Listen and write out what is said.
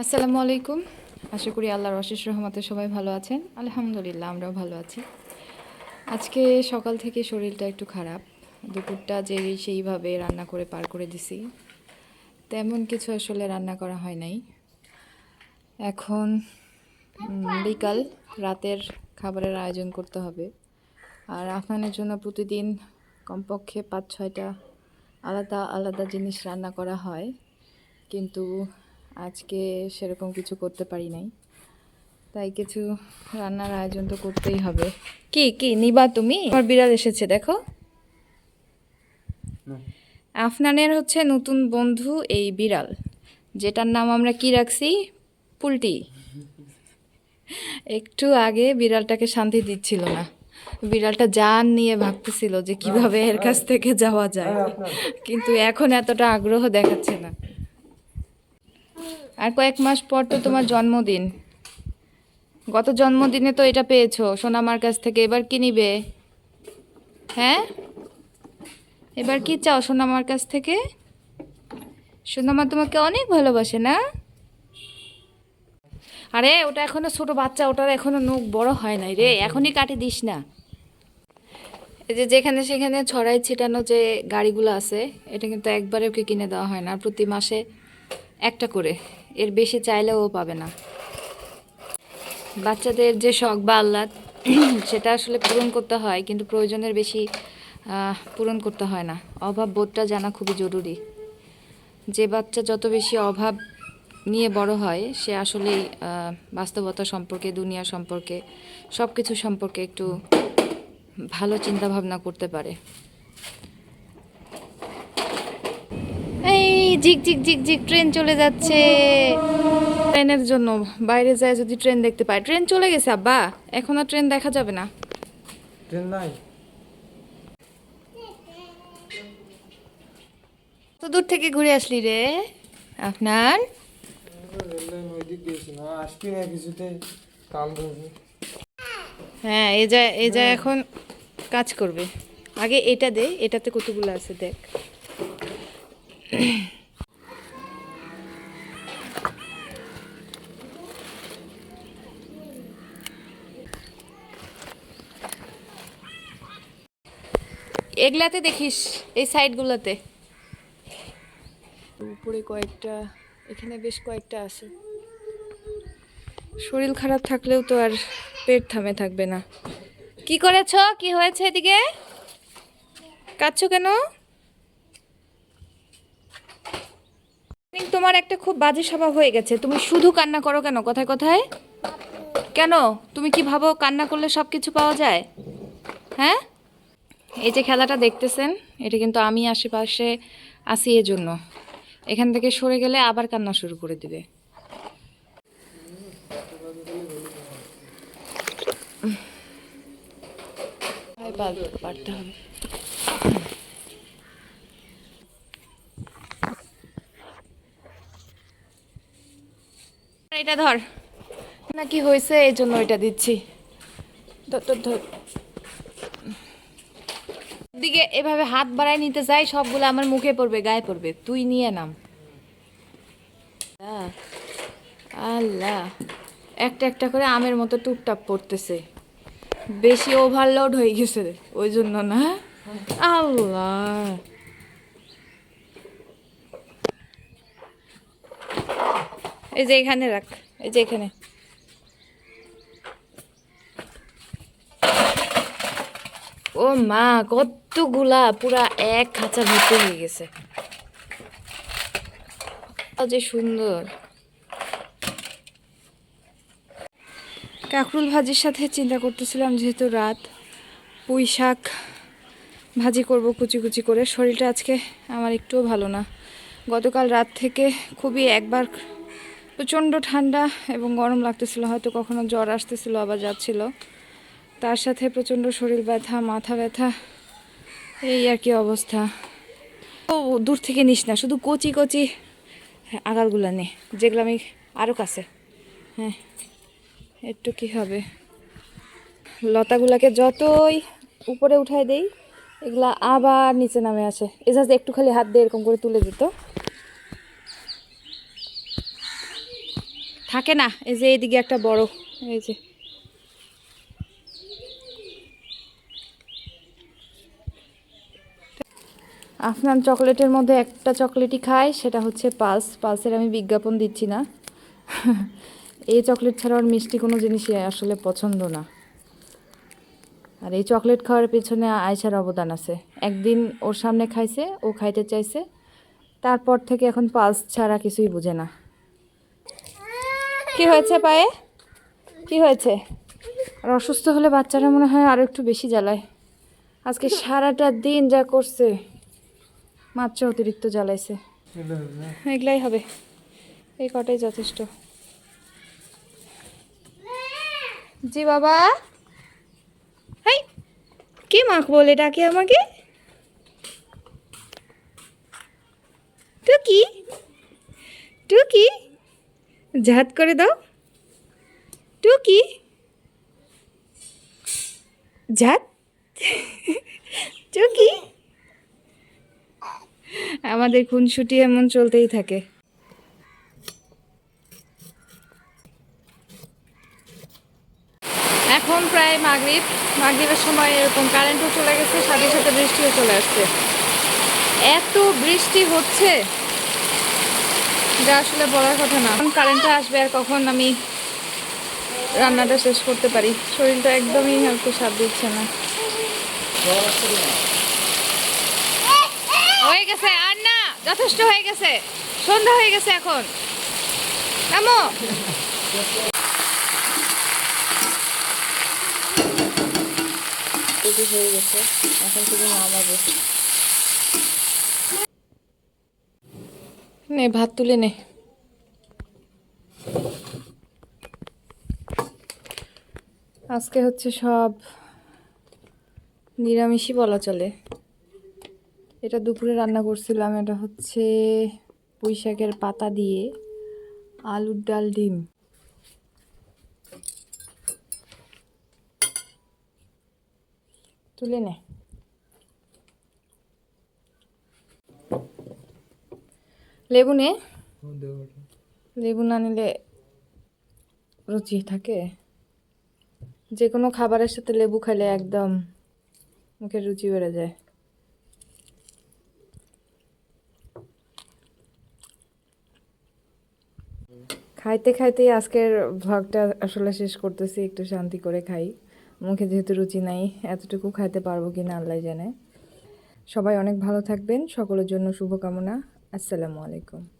আসসালামু আলাইকুম। আশা করি আল্লাহর অশেষ রহমতে সবাই ভালো আছেন। আলহামদুলিল্লাহ, আমরাও ভালো আছি। আজকে সকাল থেকে শরীরটা একটু খারাপ। দুপুরটা যে সেইভাবে রান্না করে পার করে দিছি, তেমন কিছু আসলে রান্না করা হয় নাই। এখন বিকাল, রাতের খাবারের আয়োজন করতে হবে। আর আপনাদের জন্য প্রতিদিন কমপক্ষে পাঁচ ছয়টা আলাদা আলাদা জিনিস রান্না করা হয়। কিন্তু আজকে সেরকম কিছু করতে পারি নাই। তাই কিছু রান্নার আয়োজন তো করতেই হবে। কি কি? নিবা তুমি? আমার বিড়াল এসেছে দেখো। আফনানের হচ্ছে নতুন বন্ধু এই বিড়াল যেটার নাম আমরা কি রাখছি? পুলটি। একটু আগে বিড়ালটাকে শান্তি দিচ্ছিল না। বিড়ালটা জান নিয়ে ভাবতেছিল যে কীভাবে এর কাছ থেকে যাওয়া যায়। কিন্তু এখন এতটা আগ্রহ দেখাচ্ছে না। আর কয়েক মাস পর তো তোমার জন্মদিন। গত জন্মদিনে তো এটা পেয়েছ, সোনামার কাছ থেকে। এবার কি নিবে? হ্যাঁ? এবার কি চাও সোনামার কাছ থেকে? সোনামা তোমাকে অনেক ভালোবাসে না? আরে, ওটা এখনও ছোট বাচ্চা, ওটার এখনও নখ বড় হয় নাই রে। এখনই কাটি দিস না। এই যে যেখানে সেখানে ছড়াই ছিটানো যে গাড়িগুলো আছে, এটা কিন্তু একবারে ওকে কিনে দেওয়া হয় না, প্রতি মাসে একটা করে। এর বেশি চাইলেও ও পাবে না। বাচ্চাদের যে শখ বা আহ্লাদ, সেটা আসলে পূরণ করতে হয়, কিন্তু প্রয়োজনের বেশি পূরণ করতে হয় না। অভাব বোধটা জানা খুবই জরুরি। যে বাচ্চা যত বেশি অভাব নিয়ে বড় হয়, সে আসলেই বাস্তবতা সম্পর্কে, দুনিয়া সম্পর্কে সব কিছু সম্পর্কে একটু ভালো চিন্তা ভাবনা করতে পারে এই ঝিক ঝিক ঝিক ঝিক ট্রেন চলে যাচ্ছে। ট্রেনের জন্য বাইরে যায় যদি ট্রেন দেখতে পায়। ট্রেন চলে গেছে আব্বা। এখন আর ট্রেন দেখা যাবে না। ট্রেন নাই। তো দূর থেকে ঘুরে আসলি রে। আপনার হ্যাঁ এই যা এই যা এখন কাজ করবে। আগে এটা দে এটাতে কতগুলো আছে দেখ। এগুলাতে দেখিস এই সাইডগুলোতে। উপরে কয়েকটা এখানে বেশ কয়েকটা আছে। শরীর খারাপ থাকলেও তো আর পেট থামে থাকবে না। কি করেছ? কি হয়েছে এদিকে? কাঁদছো কেন? তোমার একটা খুব বাজে স্বভাব হয়ে গেছে। তুমি শুধু কান্না করো কেন কথায় কথায়? কেন? তুমি কি ভাবো কান্না করলে সব কিছু পাওয়া যায়? হ্যাঁ? এই যে খেলাটা দেখতেছেন এটা কিন্তু আমি আশেপাশে আসি এর জন্য এখান থেকে সরে গেলে আবার কান্না শুরু করে দিবে। পারতে হবে। এটা ধর। না কি হয়েছে এই জন্য এটা দিচ্ছি। ধর ধর ধর। দিকে এভাবে হাত বাড়ায় নিতে যাই, সবগুলো আমার মুখে পড়বে, গায়ে পড়বে। তুই নিয়ে নাম। আল্লাহ একটা একটা করে আমের মতো টুপটাপ পড়তেছে। বেশি ওভারলোড হয়ে গেছে, ওই জন্য না? আল্লাহ। এই যে এখানে রাখ, এই যে এখানে। ও মা, কতগুলা, পুরা এক খাঁচা ভর্তি হয়ে গেছে। যে সুন্দর। কাঁকরুল ভাজির সাথে চিন্তা করতেছিলাম, যেহেতু রাত পুঁই শাক ভাজি করব কুচি কুচি করে। শরীরটা আজকে আমার একটুও ভালো না। গতকাল রাত থেকে খুবই একবার প্রচণ্ড ঠান্ডা এবং গরম লাগতেছিল, হয়তো কখনো জ্বর আসতেছিল, আবার যাচ্ছিল। তার সাথে প্রচণ্ড শরীর ব্যথা মাথা ব্যথা এই আর কি অবস্থা। ও দূর থেকে নিস না শুধু কচি কচি হ্যাঁ, আগারগুলো নে যেগুলো আমি আরও কাছে। হ্যাঁ একটু কি হবে? লতাগুলাকে যতই উপরে উঠাই দেই এগুলা আবার নিচে নামে আসে। এজাজ একটু খালি হাত দিয়ে এরকম করে তুলে দিত। থাকে না এই যে এইদিকে একটা বড় এই যে আফনান চকলেটের মধ্যে একটা চকলেটই খায়, সেটা হচ্ছে পালস। পালসের আমি বিজ্ঞাপন দিচ্ছি না। এই চকলেট ছাড়া আর মিষ্টি কোনো জিনিসই আসলে পছন্দ না। আর এই চকলেট খাওয়ার পেছনে আয়সার অবদান আছে। একদিন ওর সামনে খাইছে, ও খাইতে চাইছে। তারপর থেকে এখন পালস ছাড়া কিছুই বুঝে না। কি হয়েছে পায়ে? কি হয়েছে? আর অসুস্থ হলে বাচ্চারা মনে হয় আরও একটু বেশি জ্বালায়। আজকে সারাটা দিন যা করছে। মাত্র অতিরিক্ত জ্বালাইছে। এগুলাই হবে। এই কটাই যথেষ্ট। জি বাবা। হাই, কি মাখ বলে ডাকে আমাকে? টুকি টুকি ঝাত করে দাও। টুকি ঝাত টুকি। আমাদের খুনসুটি এমন চলতেই থাকে। এখন প্রায় মাগরিব। মাগরিবের সময় এরকম কারেন্টও চলে গেছে, সাথে সাথে বৃষ্টিও চলে আসছে। এত বৃষ্টি হচ্ছে, যা আসলে বলার কথা না। কখন কারেন্টটা আসবে আর কখন আমি রান্নাটা শেষ করতে পারি। শরীরটা একদমই হয়তো সাথ দিচ্ছে না। হয়ে গেছে আর না যথেষ্ট হয়ে গেছে। সন্ধ্যা হয়ে গেছে এখন। নামো। হয়ে গেছে এখন শুধু নামাবো। নে ভাত তুলে নে। আজকে হচ্ছে সব নিরামিষই বলা চলে। এটা দুপুরে রান্না করছিলাম, এটা হচ্ছে শাকের পাতা দিয়ে আলুর ডাল ডিম। তুলে নে। লেবু নে। লেবু না নিলে রুচি থাকে। যে কোনো খাবারের সাথে লেবু খেলে একদম মুখের রুচি বেড়ে যায়। খাইতে খাইতেই আজকের ভ্লগটা আসলে শেষ করতেছি, একটু শান্তি করে খাই। মুখে যেহেতু রুচি নাই, এতটুকু খাইতে পারব কি না আল্লাহ জানে। সবাই অনেক ভালো থাকবেন, সকলের জন্য শুভকামনা। আসসালামু আলাইকুম।